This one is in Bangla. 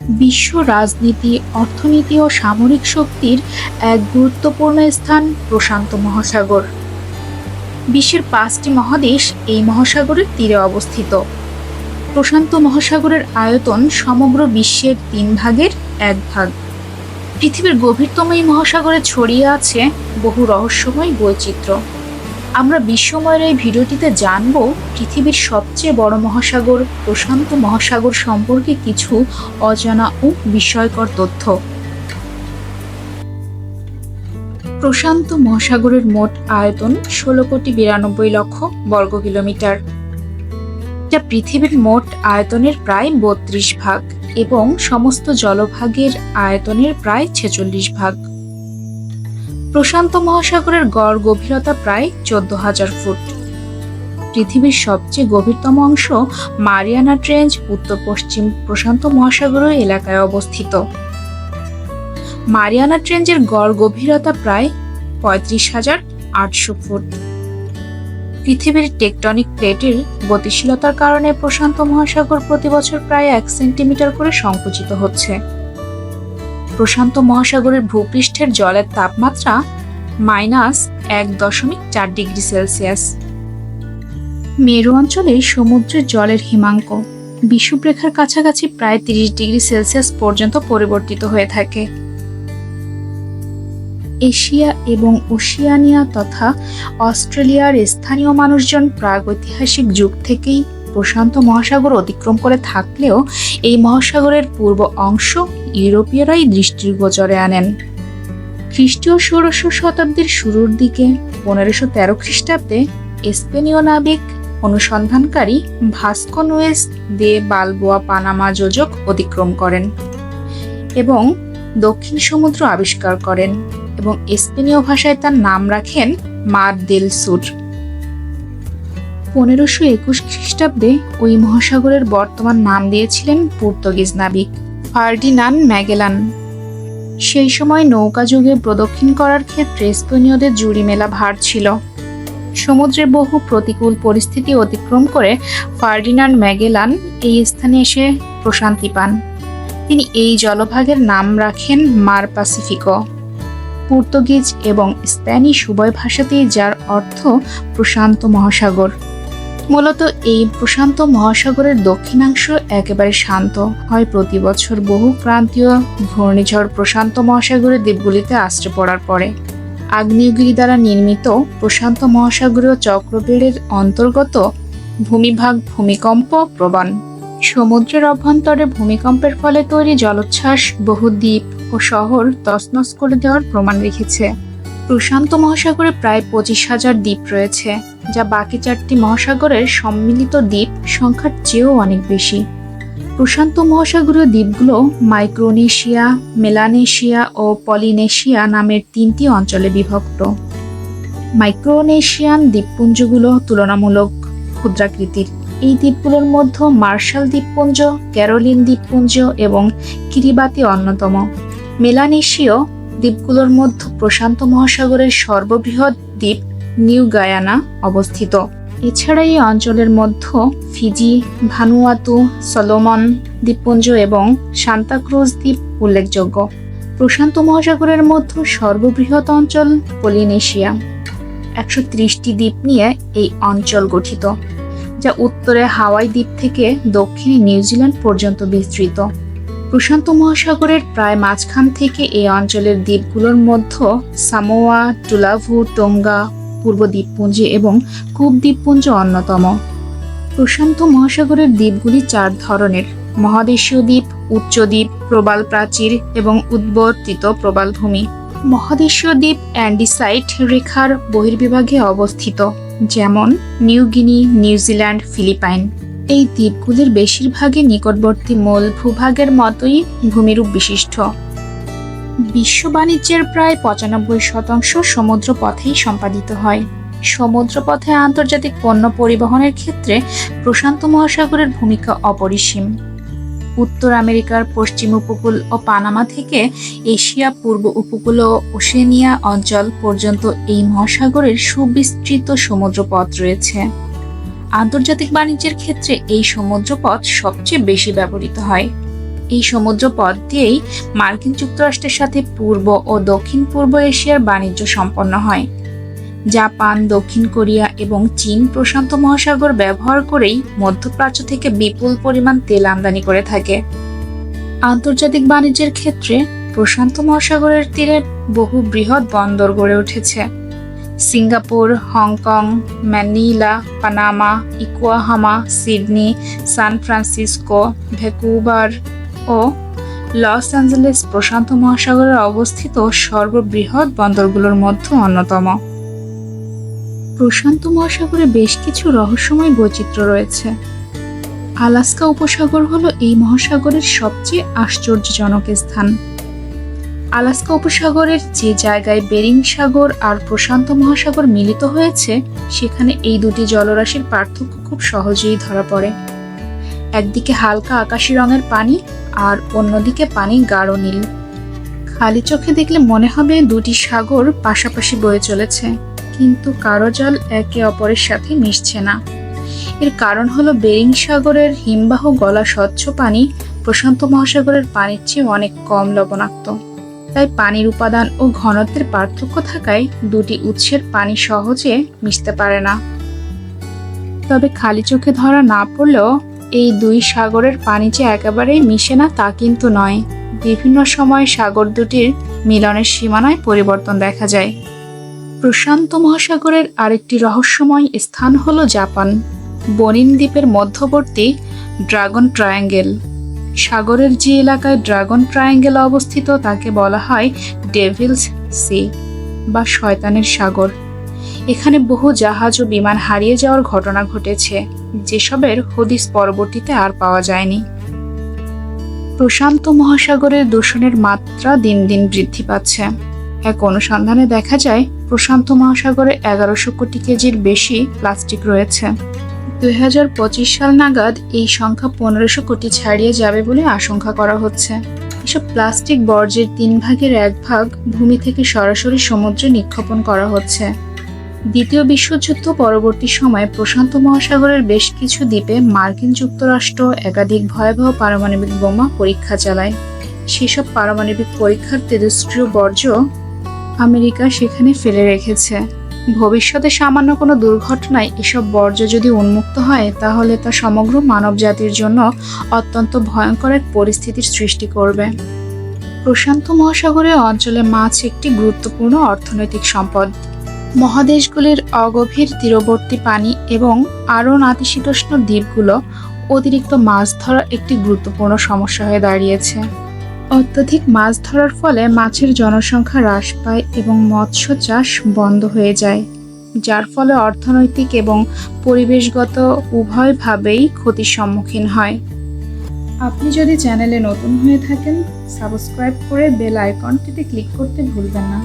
বিশ্ব রাজনীতি, অর্থনীতি ও সামরিক শক্তির এক গুরুত্বপূর্ণ স্থান প্রশান্ত মহাসাগর। বিশ্বের পাঁচটি মহাদেশ এই মহাসাগরের তীরে অবস্থিত। প্রশান্ত মহাসাগরের আয়তন সমগ্র বিশ্বের তিন ভাগের এক ভাগ। পৃথিবীর গভীরতম এই মহাসাগরে ছড়িয়ে আছে বহু রহস্যময় বৈচিত্র্য। আমরা বিশ্বময়ের এই ভিডিওটিতে জানব পৃথিবীর সবচেয়ে বড় মহাসাগর, প্রশান্ত মহাসাগর সম্পর্কে কিছু অজানা ও বিস্ময়কর তথ্য। প্রশান্ত মহাসাগরের মোট আয়তন ষোলো কোটি বিরানব্বই লক্ষ বর্গ কিলোমিটার। যা পৃথিবীর মোট আয়তনের প্রায় বত্রিশ ভাগ এবং সমস্ত জলভাগের আয়তনের প্রায় ছেচল্লিশ ভাগ। প্রশান্ত মহাসাগরের গড় গভীরতা প্রায় চোদ্দ হাজার ফুট। পৃথিবীর সবচেয়ে গভীরতম অংশ মারিয়ানা ট্রেঞ্চ উত্তর পশ্চিম প্রশান্ত মহাসাগরীয় এলাকায় অবস্থিত। মারিয়ানা ট্রেঞ্জের গড় গভীরতা প্রায় পঁয়ত্রিশ হাজার আটশো ফুট। পৃথিবীর টেকটনিক প্লেটের গতিশীলতার কারণে প্রশান্ত মহাসাগর প্রতি বছর প্রায় এক সেন্টিমিটার করে সংকুচিত হচ্ছে। প্রশান্ত মহাসাগরের ভূপৃষ্ঠের জলের তাপমাত্রা মাইনাস এক দশমিক চার ডিগ্রি সেলসিয়াস। মেরু অঞ্চলে সমুদ্রের জলের হিমাঙ্ক বিষুবরেখার কাছাকাছি প্রায় তিরিশ ডিগ্রি সেলসিয়াস পর্যন্ত পরিবর্তিত হয়ে থাকে। এশিয়া এবং ওশিয়ানিয়া তথা অস্ট্রেলিয়ার স্থানীয় মানুষজন প্রাগৈতিহাসিক যুগ থেকেই প্রশান্ত মহাসাগর অতিক্রম করে থাকলেও এই মহাসাগরের পূর্ব অংশ ইউরোপীয়রাই দৃষ্টির গোচরে আনেন। খ্রিস্টীয় ষোড়শ শতাব্দীর শুরুর দিকে পনেরোশো তেরো খ্রিস্টাব্দে স্পেনীয় নাবিক অনুসন্ধানকারী ভাস্কো নুয়েস দে বালবোয়া পানামা যোজক অতিক্রম করেন এবং দক্ষিণ সমুদ্র আবিষ্কার করেন এবং স্পেনীয় ভাষায় তার নাম রাখেন মার দেল সুর। পনেরোশো একুশ খ্রিস্টাব্দে ওই মহাসাগরের বর্তমান নাম দিয়েছিলেন পর্তুগিজ নাবিক। Ferdinand Magellan. সেই সময় নৌকা যুগে প্রদক্ষিণ করার ক্ষেত্রে স্পেনীয়দের জুড়ি মেলা ভার ছিল। সমুদ্রের বহু প্রতিকূল পরিস্থিতি অতিক্রম করে ফার্ডিনান্ড ম্যাগেলান এই স্থানে এসে প্রশান্তি পান। তিনি এই জলভাগের নাম রাখেন মার পাসিফিকো। পর্তুগিজ এবং স্প্যানিশ উভয় ভাষাতেই যার অর্থ প্রশান্ত মহাসাগর। মূলত এই প্রশান্ত মহাসাগরের দক্ষিণাংশ একেবারে শান্ত হয়। প্রতি বছর বহু ক্রান্তীয় ঘূর্ণিঝড় প্রশান্ত মহাসাগরের দ্বীপগুলিতে আশ্রয় পড়ার পরে আগ্নেয়গিরি দ্বারা নির্মিত প্রশান্ত মহাসাগরীয় চক্রবেড়ের অন্তর্গত ভূমিভাগ ভূমিকম্প প্রবণ। সমুদ্রের অভ্যন্তরে ভূমিকম্পের ফলে তৈরি জলোচ্ছ্বাস বহু দ্বীপ ও শহর তছনছ করে দেওয়ার প্রমাণ রেখেছে। প্রশান্ত মহাসাগরে প্রায় পঁচিশ হাজার দ্বীপ রয়েছে, যা বাকি চারটি মহাসাগরের সম্মিলিত দ্বীপ সংখ্যার চেয়েও অনেক বেশি। প্রশান্ত মহাসাগরীয় দ্বীপগুলো মাইক্রোনেশিয়া, মেলানেশিয়া ও পলিনেশিয়া নামের তিনটি অঞ্চলে বিভক্ত। মাইক্রোনেশিয়ান দ্বীপপুঞ্জগুলো তুলনামূলক ক্ষুদ্রাকৃতির। এই দ্বীপগুলোর মধ্যে মার্শাল দ্বীপপুঞ্জ, ক্যারোলিন দ্বীপপুঞ্জ এবং কিরিবাতি অন্যতম। মেলানেশীয় দ্বীপগুলোর মধ্যে প্রশান্ত মহাসাগরের সর্ববৃহৎ দ্বীপ নিউ গায়ানা অবস্থিত। এছাড়া এই অঞ্চলের মধ্যে ফিজি, ভানুয়াতু, সলোমন দ্বীপপুঞ্জ এবং সান্তাক্রুজ দ্বীপ উল্লেখযোগ্য। প্রশান্ত মহাসাগরের মধ্যে সর্ববৃহৎ অঞ্চল পলিনেশিয়া। একশো ত্রিশটি দ্বীপ নিয়ে এই অঞ্চল গঠিত, যা উত্তরে হাওয়াই দ্বীপ থেকে দক্ষিণে নিউজিল্যান্ড পর্যন্ত বিস্তৃত। প্রশান্ত মহাসাগরের প্রায় মাঝখান থেকে এই অঞ্চলের দ্বীপগুলোর মধ্যে সামোয়া, টুলাভু, টোঙ্গা, পূর্ব দ্বীপপুঞ্জ এবং কুব দ্বীপপুঞ্জ অন্যতম। প্রশান্ত মহাসাগরের দ্বীপগুলি চার ধরনের। মহাদেশীয় দ্বীপ, উচ্চ দ্বীপ, প্রবাল প্রাচীর এবং উদ্বর্তিত প্রবালভূমি মহাদেশীয় দ্বীপ অ্যান্ডিসাইট রেখার বহির্বিভাগে অবস্থিত, যেমন নিউ গিনি, নিউজিল্যান্ড, ফিলিপাইন। এই দ্বীপগুলির বেশিরভাগই নিকটবর্তী মূল ভূভাগের মতোই ভূমিরূপ বিশিষ্ট। বিশ্ব বাণিজ্যের প্রায় পঁচানব্বই শতাংশ সমুদ্র পথেই সম্পাদিত হয়। সমুদ্রপথে আন্তর্জাতিক পণ্য পরিবহনের ক্ষেত্রে প্রশান্ত মহাসাগরের ভূমিকা অপরিসীম। উত্তর আমেরিকার পশ্চিম উপকূল ও পানামা থেকে এশিয়া, পূর্ব উপকূল ও ওশেনিয়া অঞ্চল পর্যন্ত এই মহাসাগরের সুবিস্তৃত সমুদ্রপথ রয়েছে। আন্তর্জাতিক বাণিজ্যের ক্ষেত্রে এই সমুদ্রপথ সবচেয়ে বেশি ব্যবহৃত হয়। এই সমুদ্র পথ দিয়েই মার্কিন যুক্তরাষ্ট্রের সাথে পূর্ব ও দক্ষিণ পূর্ব এশিয়ার বাণিজ্য সম্পন্ন হয়। জাপান, দক্ষিণ কোরিয়া এবং চীন প্রশান্ত মহাসাগর ব্যবহার করেই মধ্যপ্রাচ্য থেকে বিপুল পরিমাণ তেল আমদানি করে থাকে। আন্তর্জাতিক বাণিজ্যের ক্ষেত্রে প্রশান্ত মহাসাগরের তীরে বহু বৃহৎ বন্দর গড়ে উঠেছে। Singapore, Hong Kong, Manila, Panama, Yokohama, Sydney, San Francisco Vancouver ও লস অ্যাঞ্জেলেস প্রশান্ত মহাসাগরে অবস্থিত সর্ববৃহৎ বন্দরগুলোর মধ্যে অন্যতম। প্রশান্ত মহাসাগরে বেশ কিছু রহস্যময় বৈচিত্র্য রয়েছে। আলাস্কা উপসাগর হলো এই মহাসাগরের সবচেয়ে আশ্চর্যজনক স্থান। আলাস্কা উপসাগরের যে জায়গায় বেরিং সাগর আর প্রশান্ত মহাসাগর মিলিত হয়েছে, সেখানে এই দুটি জলরাশির পার্থক্য খুব সহজেই ধরা পড়ে। একদিকে হালকা আকাশি রঙের পানি আর অন্যদিকে পানি গাঢ় নীল। খালি চোখে দেখলে মনে হবে দুটি সাগর পাশাপাশি বয়ে চলেছে, কিন্তু কারও জল একে অপরের সাথে মিশছে না। এর কারণ হলো বেরিং সাগরের হিমবাহ গলা স্বচ্ছ পানি প্রশান্ত মহাসাগরের পানির চেয়ে অনেক কম লবণাক্ত। তাই পানির উপাদান ও ঘনত্বের পার্থক্য থাকায় দুটি উৎসের পানি সহজে মিশতে পারে না। তবে খালি চোখে ধরা না পড়লেও এই দুই সাগরের পানি যে একেবারেই মিশে না তা কিন্তু নয়। বিভিন্ন সময় সাগর দুটির মিলনের সীমানায় পরিবর্তন দেখা যায়। প্রশান্ত মহাসাগরের আরেকটি রহস্যময় স্থান হলো জাপান। বনিন দ্বীপের মধ্যবর্তী ড্রাগন ট্রায়াঙ্গেল। সাগরের যে এলাকায় ড্রাগন ট্রায়াঙ্গেল অবস্থিত তাকে বলা হয় ডেভিলস সি বা শয়তানের সাগর। এখানে বহু জাহাজ ও বিমান হারিয়ে যাওয়ার ঘটনা ঘটেছে। যেসবের হদিস পরবর্তীতে আর পাওয়া যায়নি। প্রশান্ত মহাসাগরের দূষণের মাত্রা দিন দিন বৃদ্ধি পাচ্ছে। এক অনুসন্ধানে দেখা যায়, প্রশান্ত মহাসাগরে এগারোশো কোটি কেজির বেশি প্লাস্টিক রয়েছে। দুই হাজার পঁচিশ সাল নাগাদ এই সংখ্যা পনেরোশো কোটি ছাড়িয়ে যাবে বলে আশঙ্কা করা হচ্ছে। এসব প্লাস্টিক বর্জ্যের তিন ভাগের এক ভাগ ভূমি থেকে সরাসরি সমুদ্রে নিক্ষেপণ করা হচ্ছে। দ্বিতীয় বিশ্বযুদ্ধ পরবর্তী সময়ে প্রশান্ত মহাসাগরের বেশ কিছু দ্বীপে মার্কিন যুক্তরাষ্ট্র একাধিক ভয়াবহ পারমাণবিক বোমা পরীক্ষা চালায়। সেসব পারমাণবিক পরীক্ষার তেজস্ক্রিয় বর্জ্য আমেরিকা সেখানে ফেলে রেখেছে। ভবিষ্যতে সামান্য কোনো দুর্ঘটনায় এসব বর্জ্য যদি উন্মুক্ত হয়, তাহলে তা সমগ্র মানব জাতির জন্য অত্যন্ত ভয়ঙ্কর এক পরিস্থিতির সৃষ্টি করবে। প্রশান্ত মহাসাগরীয় অঞ্চলে মাছ একটি গুরুত্বপূর্ণ অর্থনৈতিক সম্পদ। মহাদেশগুলির অগভীর তীরবর্তী পানি এবং আরও নাতিশীতোষ্ণ দ্বীপগুলো অতিরিক্ত মাছ ধরা একটি গুরুত্বপূর্ণ সমস্যা হয়ে দাঁড়িয়েছে। অত্যধিক মাছ ধরার ফলে মাছের জনসংখ্যা হ্রাস পায় এবং মৎস্য চাষ বন্ধ হয়ে যায়, যার ফলে অর্থনৈতিক এবং পরিবেশগত উভয়ভাবেই ক্ষতির সম্মুখীন হয়। আপনি যদি চ্যানেলে নতুন হয়ে থাকেন, সাবস্ক্রাইব করে বেল আইকনটিতে ক্লিক করতে ভুলবেন না।